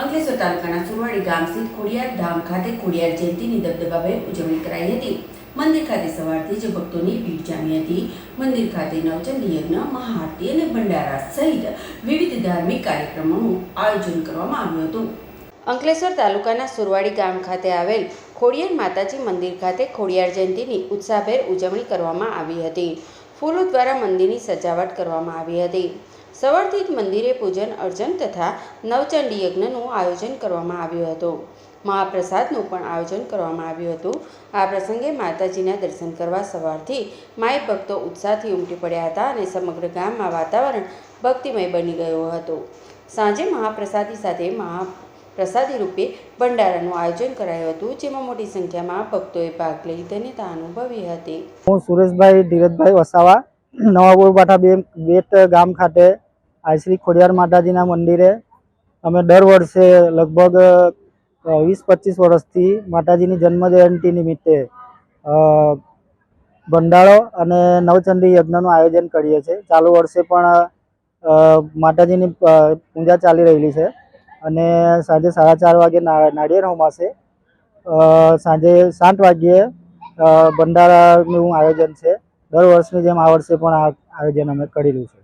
અંકલેશ્વર તાલુકાના સુરવાડી ગામ સ્થિત ખોડિયાર ધામ ખાતે ખોડિયાર જયંતિની દબદબાભેર ઉજવણી કરાઈ હતી. મંદિર ખાતે સવારથી જ ભક્તોની ભીડ જામી હતી. મંદિર ખાતે નવચંદ યજ્ઞ, મહાઆરતી અને ભંડારા સહિત વિવિધ ધાર્મિક કાર્યક્રમોનું આયોજન કરવામાં આવ્યું હતું. અંકલેશ્વર તાલુકાના સુરવાડી ગામ ખાતે આવેલ ખોડિયાર માતાજી મંદિર ખાતે ખોડિયાર જયંતિની ઉત્સાહભેર ઉજવણી કરવામાં આવી હતી. ફૂલો દ્વારા મંદિરની સજાવટ કરવામાં આવી હતી. સવારથી જ મંદિરે પૂજન, અર્ચન તથા નવચંડી યજ્ઞનું આયોજન કરવામાં આવ્યું હતું. મહાપ્રસાદનું પણ આયોજન કરવામાં આવ્યું હતું. આ પ્રસંગે માતાજીના દર્શન કરવા સવારથી માય ભક્તો ઉત્સાહથી ઉમટી પડ્યા હતા અને સમગ્ર ગામમાં વાતાવરણ ભક્તિમય બની ગયું હતું. સાંજે મહાપ્રસાદી સાથે મહાપ્રસાદી રૂપે ભંડારાનું આયોજન કરાયું હતું, જેમાં મોટી સંખ્યામાં ભક્તોએ ભાગ લઈ ધન્યતા અનુભવી હતી. હું સુરેશભાઈ ધીરજભાઈ વસાવા, નવાપુર પાઠા બે બેટ ગામ ખાતે આશ્રી ખોડિયાર માતાજીના મંદિરે અમે દર વર્ષે લગભગ વીસ પચીસ વર્ષથી માતાજીની જન્મ નિમિત્તે અ, ભંડારો અને નવચંડી યજ્ઞનું આયોજન કરીએ છીએ. ચાલુ વર્ષે પણ માતાજીની પૂજા ચાલી રહેલી છે અને સાંજે સાડા ચાર વાગે નાળિયેર હોમાશે સાંજે સાત વાગ્યે ભંડારાનું આયોજન છે. દર વર્ષની જેમ આ વર્ષે પણ આ આયોજન અમે કરેલું છે.